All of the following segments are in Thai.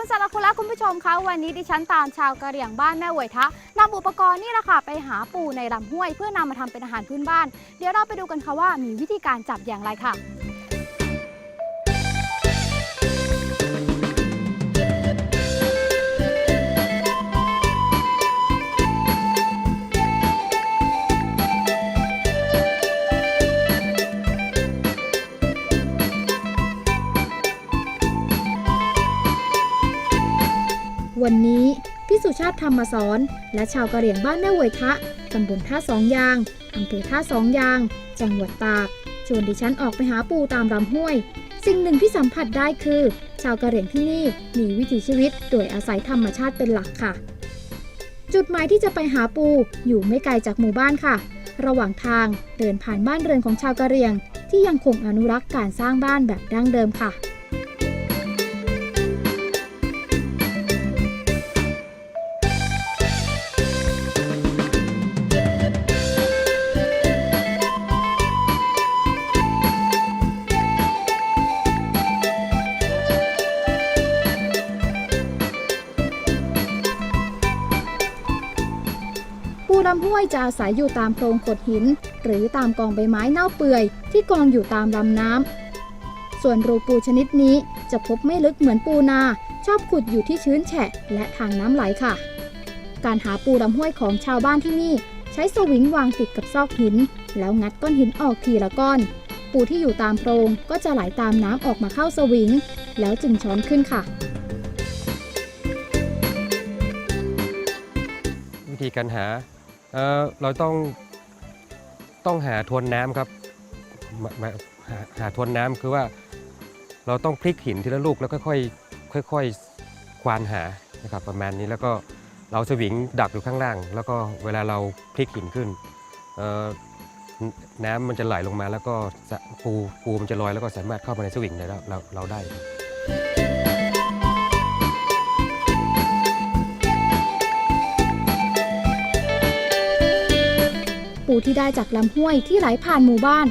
คุณสารคุณและคุณผู้ชมคะวันนี้ดิฉันตามชาวกะเหรี่ยงบ้านแม่หวยทะนำอุปกรณ์นี่แหละค่ะไปหาปูในลำห้วย เพื่อนำมาทำเป็นอาหารพื้นบ้าน เดี๋ยวเราไปดูกันค่ะว่ามีวิธีการจับอย่างไรค่ะ วันนี้พี่สุชาติธรรมสอน และชาวกะเหรี่ยงบ้านแม่เวยทะตำบลท่าสองยางอำเภอท่าสองยาง จังหวัดตากชวนดิฉันออกไปหาปูตามลำห้วย สิ่งหนึ่งที่สัมผัสได้คือ ชาวกะเหรี่ยงที่นี่มีวิถีชีวิตโดยอาศัยธรรมชาติเป็นหลักค่ะ จุดหมายที่จะไปหาปูอยู่ไม่ไกลจากหมู่บ้านค่ะ ระหว่างทางเดินผ่านบ้านเรือนของชาวกะเหรี่ยง ที่ยังคงอนุรักษ์การสร้างบ้านแบบดั้งเดิมค่ะ ลำห้วยจะอาศัยอยู่ตามโพรงโขดหิน หรือตามกองใบไม้เน่าเปื่อย ที่กองอยู่ตามลำน้ำ ส่วนรูปูชนิดนี้จะพบไม่ลึกเหมือนปูนา ชอบขุดอยู่ที่ชื้นแฉะ และทางน้ำไหลค่ะ การหาปูลำห้วยของชาวบ้านที่นี่ ใช้สวิงวางติดกับซอกหิน แล้วงัดก้อนหินออกทีละก้อน ปูที่อยู่ตามโพรงก็จะไหลตามน้ำออกมาเข้าสวิง แล้วจึงช้อนขึ้นค่ะวิธีการหา เออเราต้องต้องหาทวนน้ำครับมาหาหาทวนน้ำคือว่าเราต้องพลิกหินทีละลูกแล้วค่อยๆค่อยๆควานหานะครับประมาณนี้แล้วก็เราสวิงดักอยู่ข้างล่าง แล้วก็เวลาเราพลิกหินขึ้นเออน้ำมันจะไหลลงมาแล้วก็ปูปูมันจะลอยแล้วก็สามารถเข้ามาในสวิงได้แล้วเราเราได้ ที่ได้จากลำห้วยที่ไหลผ่านหมู่บ้าน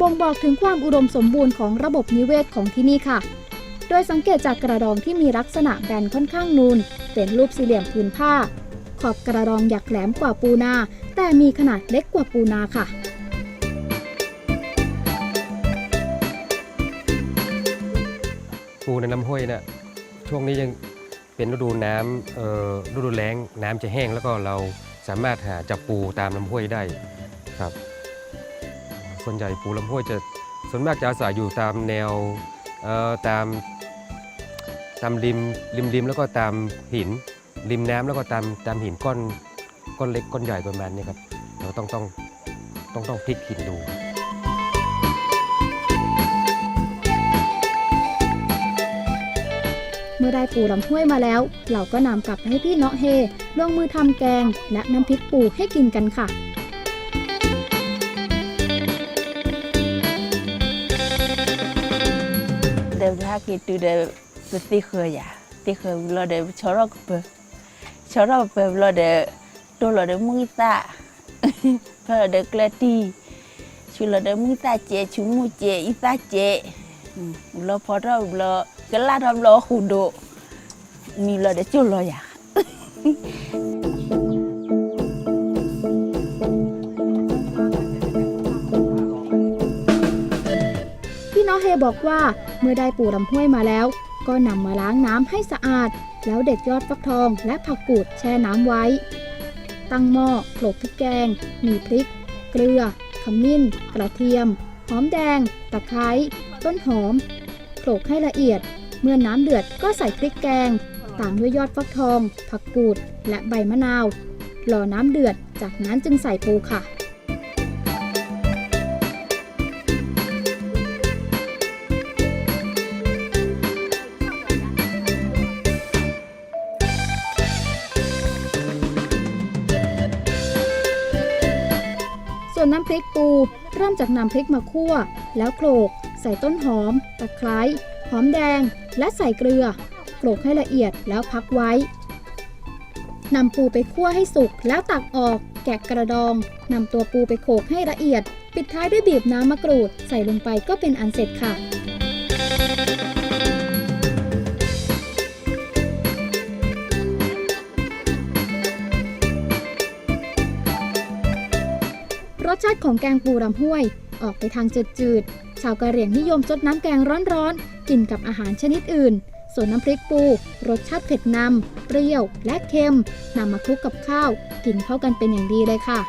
บ่งบอกถึงความอุดมสมบูรณ์ของระบบนิเวศของที่นี่ค่ะ โดยสังเกตจากกระดองที่มีลักษณะแบนค่อนข้างนูน เป็นรูปสี่เหลี่ยมผืนผ้า ขอบกระดองหยักแหลมกว่าปูนา แต่มีขนาดเล็กกว่าปูนาค่ะปูในลำห้วยเนี่ยช่วงนี้ยังเป็นฤดูน้ำเอ่อฤดูแล้งน้ำจะแห้งแล้วก็เราสามารถหาจับปูตามลำห้วยได้ ครับส่วนใหญ่ปูลำห้วยจะส่วนมากจะอาศัยอยู่ตามแนวตามตามริมริมริมแล้วก็ตามหิน ริมน้ำแล้วก็ตามตามหินก้อนก้อนเล็กก้อนใหญ่ประมาณนี้ครับเราต้องต้องต้องต้องพลิกหินดูเมื่อได้ปูลำห้วยมาแล้ว เราก็นำกลับไปให้พี่เนาะเฮลงมือทำแกงและน้ำพริกปูให้กินกันค่ะ ภาคตูเดปตีเคยอะตีเคยเราเดชอรอกเปชอรอกเปเราเดตัวเราเดมือตาเพราเดกลตีชุเราเดมือตาเจชุมูเจอีตาเจเราพอเราเรากล้าทำเราหูโดมีเราเดจุลรอย่า บอกว่าเมื่อได้ปูลำห้วยมาแล้ว ก็นำมาล้างน้ำให้สะอาด แล้วเด็ดยอดฟักทองและผักกูดแช่น้ำไว้ ตั้งหม้อโขลกพริกแกง มีพริก เกลือ ขมิ้น กระเทียม หอมแดง ตะไคร้ ต้นหอมโขลกให้ละเอียด เมื่อน้ำเดือดก็ใส่พริกแกง ตามด้วยยอดฟักทอง ผักกูด และใบมะนาว รอน้ำเดือด จากนั้นจึงใส่ปูค่ะ ส่วนน้ำพริกปู เริ่มจากนำพริกมาคั่ว แล้วโขลก ใส่ต้นหอม ตะไคร้หอมแดง และใส่เกลือโขลกให้ละเอียดแล้วพักไว้นำปูไปคั่วให้สุกแล้วตักออก แกะกระดองนำตัวปูไปโขลกให้ละเอียด ปิดท้ายด้วยบีบน้ำมะกรูด ใส่ลงไปก็เป็นอันเสร็จค่ะ ชาติของแกงปูลำห้วย ออกไปทางจืดๆ ชาวกะเหรี่ยงนิยมซดน้ำแกงร้อนๆ กินกับอาหารชนิดอื่น ส่วนน้ำพริกปู รสชาติเผ็ดนำเปรี้ยวและเค็มนำมาคลุกกับข้าว กินเข้ากันเป็นอย่างดีเลยค่ะ